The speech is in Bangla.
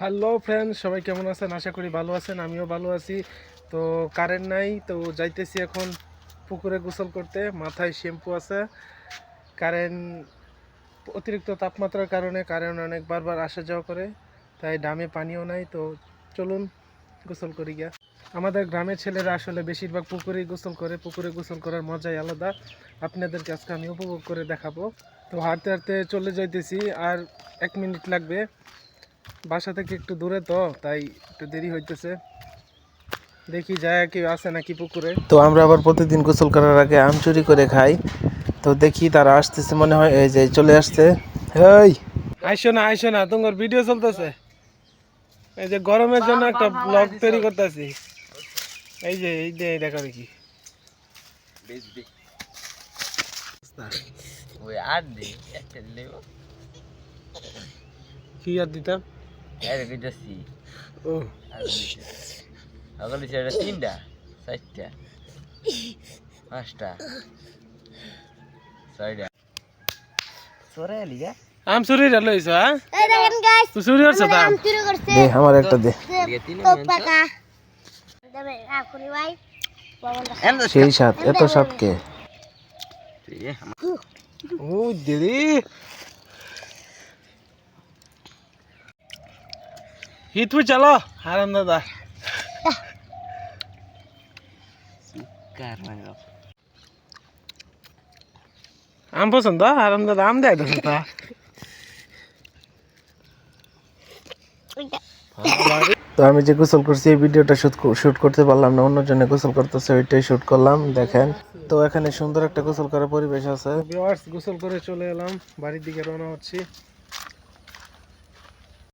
হ্যালো ফ্রেন্ড সবাই কেমন আছেন? আশা করি ভালো আছেন, আমিও ভালো আছি। তো কারেন্ট নাই, তো যাইতেছি এখন পুকুরে গোসল করতে, মাথায় শ্যাম্পু আছে। কারেন্ট অতিরিক্ত তাপমাত্রার কারণে কারেন্ট অনেক বারবার আসা যাওয়া করে, তাই ডামে পানিও নাই, তো চলুন গোসল করি গিয়া। আমাদের গ্রামের ছেলেরা আসলে বেশিরভাগ পুকুরেই গোসল করে, পুকুরে গোসল করার মজাই আলাদা। আপনাদেরকে আজকে আমি উপভোগ করে দেখাবো। তো হাঁটতে হাঁটতে চলে যাইতেছি, আর এক মিনিট লাগবে। বাসা থেকে একটু দূরে তো তাই একটু দেরি হইতেছে। দেখি যায় কেউ আছে নাকি পুকুরে। তো আমরা আবার প্রতিদিন গোসল করার আগে আম চুরি করে খাই। তো দেখি তারা আসতেছে মনে হয় এই যে চলে আসছে। এই! আইসো না আইসো না তোমার ভিডিও চলতেছে। এই যে গরমের জন্য একটা ব্লগ তৈরি করতেছি। এই যে এই যে এই দেখো দেখি। ওই আর দে কি আর দিতাম? আর কইতাছি। ও। আগলে সেটা তিনটা চারটা পাঁচটা ছয়টা। সরে লিগা আম চুরি লইছ হ্যাঁ? এই দেখেন গাইস তুই চুরি করছ তা চুরি দে আমার একটা দে। সেই সাত এত সাতকে ও দিদি হিত চলো। আরাম দাদা। মানে আম পছন্দ? আরাম দাদা আম দেয় দোষ তা। তো আমি যে গোসল করছি এই ভিডিওটা শুট শুট করতে পারলাম না অন্য অন্যজনে গোসল করতেছে ওইটাই শুট করলাম দেখেন। তো এখানে সুন্দর একটা গোসল করার পরিবেশ আছে। ভিউয়ার্স গোসল করে চলে এলাম বাড়ির দিকে রওনা হচ্ছি।